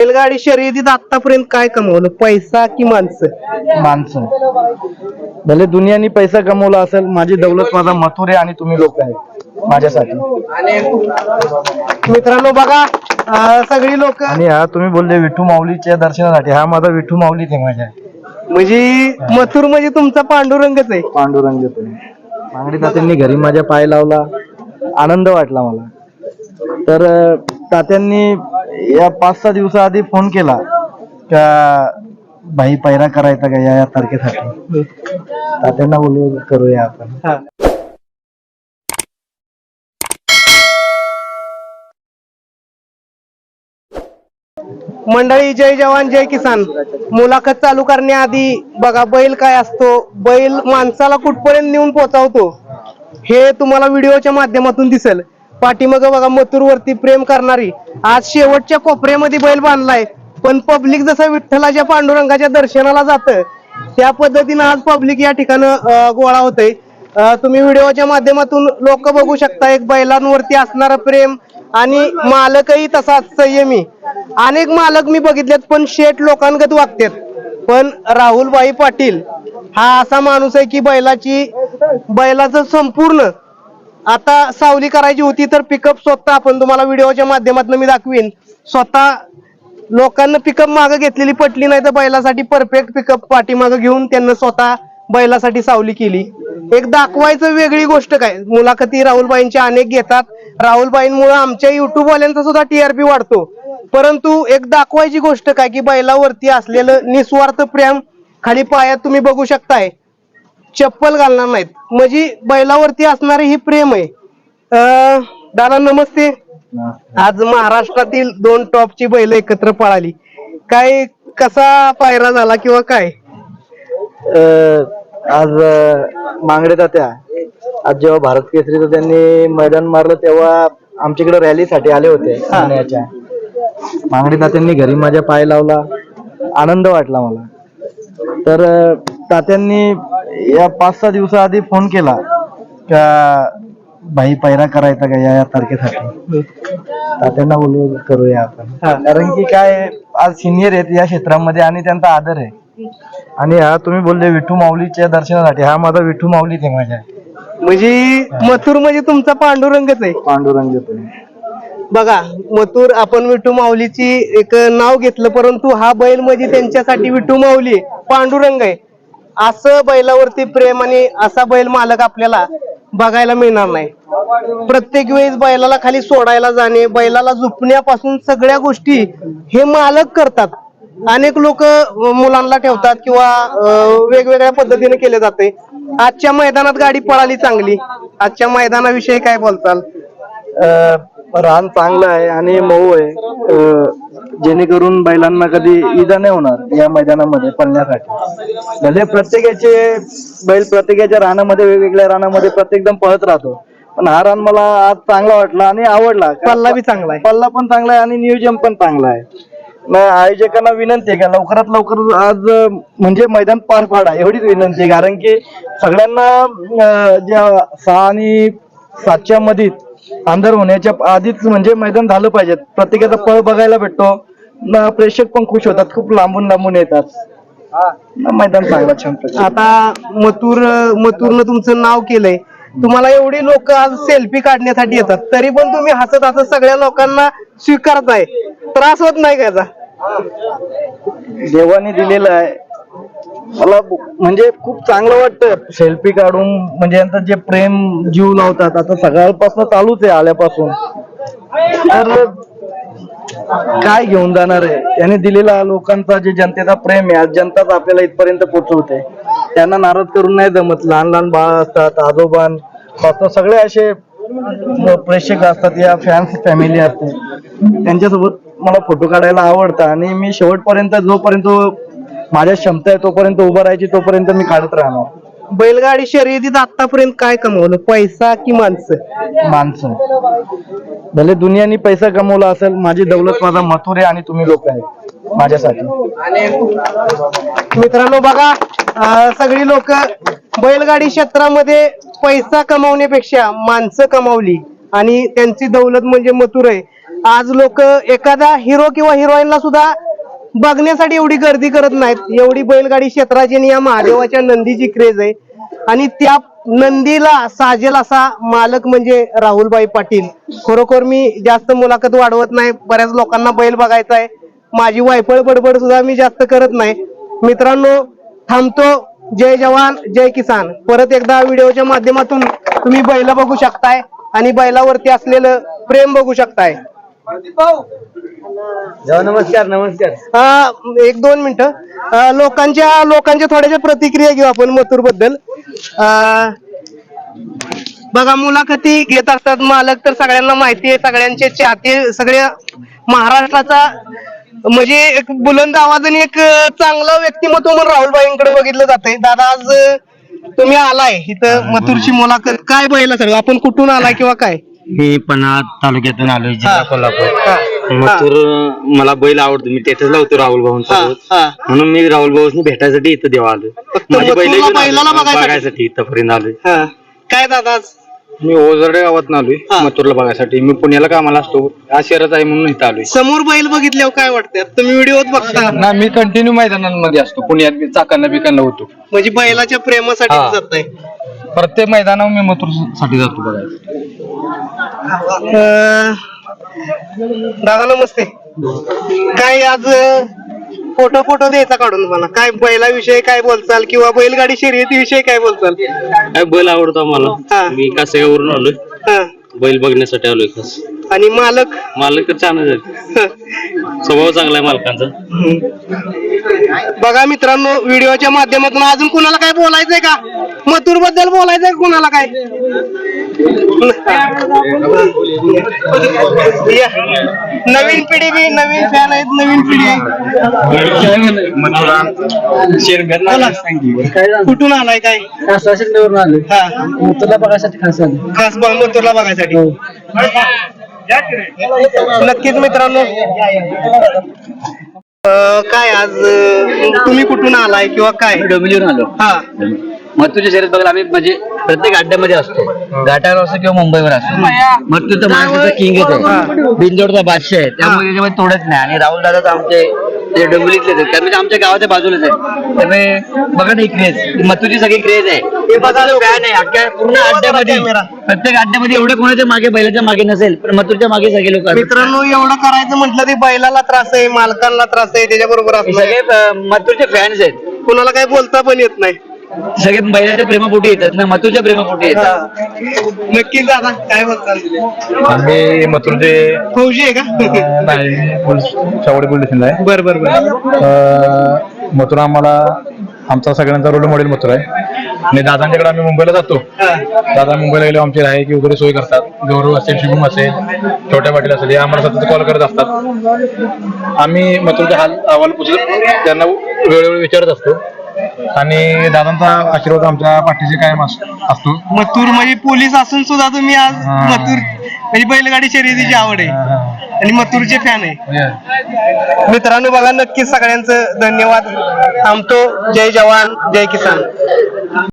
बैलगाडी शर्यतीत आतापर्यंत काय कमवलं? पैसा की माणसं? माणसं. भले दुनियानी पैसा कमवला असेल माझी दौलत माझा मथुरे आणि तुम्ही लोक आहेत माझ्यासाठी. मित्रांनो बघा अं, सगळी लोक आणि हा तुम्ही बोलले विठू माऊलीच्या दर्शनासाठी. हा माझा विठू माऊली ते माझ्या. म्हणजे मथुर म्हणजे तुमचा पांडुरंगच आहे. पांडुरंग मांगडी तात्यांनी घरी माझ्या पाय लावला. आनंद वाटला मला. तर अं, तात्यांनी या पाच सहा दिवसाआधी फोन केला. का भाई पैरा करायचा का या या तारखेसाठी तात्यांना बोलू करूया आपण. मंडळी जय जवान जय किसान. मुलाखत चालू करण्याआधी बघा बैल काय असतो? बैल माणसाला कुठपर्यंत नेऊन पोहोचवतो? हे तुम्हाला व्हिडिओच्या माध्यमातून दिसेल. पाठीमाग बघा मथुर वरती प्रेम करणारी. आज शेवटच्या कोपऱ्यामध्ये बैल बांधलाय. पण पब्लिक जसं विठ्ठलाच्या पांडुरंगाच्या दर्शनाला जातं त्या पद्धतीनं आज पब्लिक या ठिकाणी गोळा होतंय. तुम्ही व्हिडिओच्या माध्यमातून लोक बघू शकता एक बैलांवरती असणारं प्रेम आणि मालकही तसाच संयमी. अनेक मालक मी बघितलेत पण शेठ लोकांगत वागतात. पण राहुलबाई पाटील हा असा माणूस आहे की बैलाची बैलाचं संपूर्ण आता सावली करायची होती तर पिकअप स्वतः आपण तुम्हाला व्हिडिओच्या माध्यमातून मी दाखवीन. स्वतः लोकांना पिकअप मागं घेतलेली पटली नाही तर बैलासाठी परफेक्ट पिकअप पाठीमागं घेऊन त्यांना स्वतः बैलासाठी सावली केली. एक दाखवायचं वेगळी गोष्ट काय? मुलाखती राहुलबाईंच्या अनेक घेतात. राहुलबाईंमुळे आमच्या युट्यूबवाल्यांचा सुद्धा टीआरपी वाढतो. परंतु एक दाखवायची गोष्ट काय की बैलावरती असलेलं निस्वार्थ प्रेम खाली पायात तुम्ही बघू शकताय. चप्पल घालणार नाहीत. म्हणजे बैलावरती असणारे ही प्रेम आहे. अं, दादा नमस्ते. आज महाराष्ट्रातील दोन टॉपची बैल एकत्र पळाली. काय कसा पायरा झाला किंवा काय? अं, आज अं, मांगडे तात्या. आज जेव्हा भारत केसरीचं त्यांनी मैदान मारलं तेव्हा आमच्याकडे रॅलीसाठी आले होते ठाण्याच्या मांगडे तात्यांनी घरी माझ्या पाय लावला. आनंद वाटला मला. तर अं, तात्यांनी या पाच सहा दिवसाआधी फोन केला का भाई पैरा करायचा का या या तारखेसाठी? तात्यांना बोलू करूया आपण. कारण की काय आज सिनियर आहेत या क्षेत्रामध्ये आणि त्यांचा आदर आहे. आणि हा तुम्ही बोलले विठू माऊलीच्या दर्शनासाठी. हा माझा विठू माऊली ते माझ्या. म्हणजे मथुर म्हणजे तुमचा पांडुरंगच आहे. पांडुरंग बघा मथुर आपण विठू माऊलीची एक नाव घेतलं परंतु हा बैल म्हणजे त्यांच्यासाठी विठू माऊली आहे, पांडुरंग आहे. असं बैलावरती प्रेम आणि असा बैल मालक आपल्याला बघायला मिळणार नाही. प्रत्येक वेळेस बैलाला खाली सोडायला जाणे बैलाला झुपण्यापासून सगळ्या गोष्टी हे मालक करतात. अनेक लोक मुलांना ठेवतात किंवा वेगवेगळ्या पद्धतीने केले जाते. आजच्या मैदानात गाडी पळाली चांगली. आजच्या मैदानाविषयी काय बोलताल? रान चांगलं आहे आणि मऊ आहे. जेणेकरून बैलांना कधी इजा नाही होणार या मैदानामध्ये पळण्यासाठी. भले प्रत्येकाचे बैल प्रत्येकाच्या रानामध्ये वेगवेगळ्या रानामध्ये प्रत्येकजण पळत राहतो. पण हा रान मला आज चांगला वाटला आणि आवडला. पल्ला बी चांगला आहे. पल्ला पण चांगला आहे आणि नियोजन पण चांगलं आहे. आयोजकांना विनंती आहे का? लवकरात लवकर आज म्हणजे मैदान पार पाडा. एवढीच विनंती आहे. कारण की सगळ्यांना ज्या सहा आणि सातच्या मध्ये अंधार होण्याच्या आधीच म्हणजे मैदान झालं पाहिजे. प्रत्येकाचा पळ बघायला भेटतो. न प्रेक्षक पण खुश होतात खूप लांबून लांबून येतात. न मैदान चांगला छान प्रकारे. आता मथुर मथुरनं तुमचं नाव केलंय. तुम्हाला एवढी लोक आज सेल्फी काढण्यासाठी येतात तरी पण तुम्ही हसत हसत सगळ्या लोकांना स्वीकारताय. त्रास होत नाही का याचा? देवाने दिलेलं आहे. मला ब- म्हणजे खूप चांगलं वाटतं सेल्फी काढून म्हणजे यांचं जे प्रेम जीव लावतात आता सकाळपासून चालूच आहे आल्यापासून. तर काय घेऊन जाणार आहे? त्याने दिलेला लोकांचा जे जनतेचा प्रेम आहे आज जनताच आपल्याला इथपर्यंत पोहोचवते त्यांना नाराज करून नाही जमत. लहान लहान बाळ असतात आजोबान सगळे असे प्रेक्षक असतात या फॅन्स फॅमिली असते. त्यांच्यासोबत मला फोटो काढायला आवडतं आणि मी शेवटपर्यंत जोपर्यंत माझ्या क्षमता आहे तोपर्यंत उभं राहायची तोपर्यंत मी काढत राहणार. बैलगाडी शर्यतीत आतापर्यंत काय कमवलं? पैसा की माणसं? माणसं. भले दुनियानी पैसा कमवला असेल माझी दौलत माझा मथुरे आणि तुम्ही लोक आहेत. माझ्यासाठी. मित्रांनो बघा अं, सगळी लोक बैलगाडी क्षेत्रामध्ये पैसा कमावण्यापेक्षा माणसं कमावली आणि त्यांची दौलत म्हणजे मथुर आहे. आज लोक एखादा हिरो किंवा हिरोईनला सुद्धा बघण्यासाठी एवढी गर्दी करत नाहीत. एवढी बैलगाडी क्षेत्राची आणि या महादेवाच्या नंदीची क्रेज आहे. आणि त्या नंदीला साजेल असा मालक म्हणजे राहुलबाई पाटील. खरोखर मी जास्त मुलाखत वाढवत नाही. बऱ्याच लोकांना बैल बघायचा आहे. माझी वायफळ बडबड सुद्धा मी जास्त करत नाही. मित्रांनो थांबतो. जय जवान जय किसान. परत एकदा व्हिडिओच्या माध्यमातून तुम्ही बैल बघू शकताय आणि बैलावरती असलेलं प्रेम बघू शकताय. नमस्कार नमस्कार. अं, एक दोन मिनिटं. अं, लोकांच्या लोकांच्या थोड्याशा प्रतिक्रिया घेऊ आपण मथुरबद्दल बघा मुलाखती घेत असतात मालक तर सगळ्यांना माहिती आहे सगळ्यांचे चाहते सगळ्या महाराष्ट्राचा म्हणजे एक बुलंद आवाजाने एक अं, चांगलं व्यक्तिमत्व म्हणून राहुलबाईंकडे बघितलं जातंय दादा आज अं, तुम्ही आलाय इथं मथुरची मुलाखत. काय बैला सर आपण कुठून आलाय किंवा काय? मी पन्हाळ तालुक्यातून आलोय जिल्हा. कोल्हापूर. मथुर मला बैल आवडतो. मी त्यातच लावतो राहुल भाऊ. म्हणून मी राहुल भाऊनी भेटायसाठी इथं देवा आलोय. फक्त माझी बैल बघायसाठी? इथंपर्यंत आलोय. हा. काय दादा मी ओझरडे गावात आलोय. मथुरला बघायसाठी. मी पुण्याला कामाला असतो. हा शहरात आहे म्हणून इथं आलोय. समोर बैल बघितल्यावर काय वाटतं? तुम्ही व्हिडिओत बघता. ना मी कंटिन्यू मैदानांमध्ये असतो. पुण्यात चाकांना बिकांना होतो. म्हणजे बैलाच्या प्रेमासाठी. जात नाही प्रत्येक मैदानावर मी मथुरसाठी जातो बघायला अं, दादा नमस्ते. काय आज फोटो फोटो द्यायचा काढून मला काय बैलाविषयी काय बोलचाल किंवा बैलगाडी शर्यतीविषयी काय बोलचाल? काय बैल आवडतो हा. आम्हाला मी कासेगावरून आलोय. हा. बैल बघण्यासाठी आलोय खास. आणि मालक? मालक तर छानच आहे स्वभाव चांगला आहे मालकांचा. बघा मित्रांनो व्हिडिओच्या माध्यमातून अजून कुणाला काय बोलायचंय का? मथुरबद्दल बोलायचंय का कुणाला काय. नवीन पिढी बी नवीन फॅन आहेत नवीन पिढी. कुठून आलाय काय? हा. तुला बघायसाठी खास आलो खास मथुरला बघायसाठी. नक्कीच मित्रांनो. काय आज तुम्ही कुठून आलाय किंवा काय? डोंबिवलीवरून आलो. हा. मथुरच्या शर्यत बघायला आम्ही म्हणजे प्रत्येक अड्ड्यामध्ये असतो. घाटावर असतो किंवा मुंबईवर असतो मथुर तर महाराष्ट्राचा किंगच आहे बिंदोडचा बादशाह आहे. त्यामुळे त्याच्यामध्ये तोडत नाही. आणि राहुल दादा तर आमचे ते डोंबिवलीतलेच आहेत त्यामुळे आमच्या गावाच्या बाजूलाच आहे. त्यामुळे बघा ना ही क्रेज मथुरची सगळी क्रेज आहे. हे फॅन आहे. अख्ख्या पूर्ण अड्ड्यामध्ये. प्रत्येक अड्ड्यामध्ये एवढे कोणाच्या मागे बैलाच्या मागे नसेल पण मथुरच्या मागे सगळे लोक मित्रांनो एवढं करायचं म्हटलं ते बैलाला त्रास आहे मालकांना त्रास आहे त्याच्या बरोबर सगळे मथुरचे फॅन्स आहेत. कुणाला काही बोलता पण येत नाही. सगळे बैलाच्या प्रेमापोटी येतात ना मथुरच्या प्रेमापोटी येतात. हा. नक्कीच दादा काय बोलताल आम्ही मथुरचे फौजी आहे का? शावडे पोलीस स्टेशनला आहे. बर बर बर. अं, मथुर आम्हाला आमचा सगळ्यांचा रोल मॉडेल मथुर आहे. आणि दादांच्याकडे आम्ही मुंबईला जातो. दादा मुंबईला गेले आमची राहायची वगैरे सोय करतात. गौरव असेल शिवम असेल छोट्या पाटील असेल हे आम्हाला सतत कॉल करत असतात. आम्ही मथुरचा हाल अहवाल पुसत त्यांना वेळोवेळी विचारत असतो. आणि दादांचा आशीर्वाद आमच्या पाठीशी कायम अस- असतो. मथुर म्हणजे पोलीस असून सुद्धा तुम्ही आज हा. मथुर म्हणजे बैलगाडी शर्यतीची आवड आहे. आणि मथुरचे फॅन आहे. मित्रांनो बघा नक्कीच सगळ्यांचं धन्यवाद. थांबतो. जय जवान जय किसान.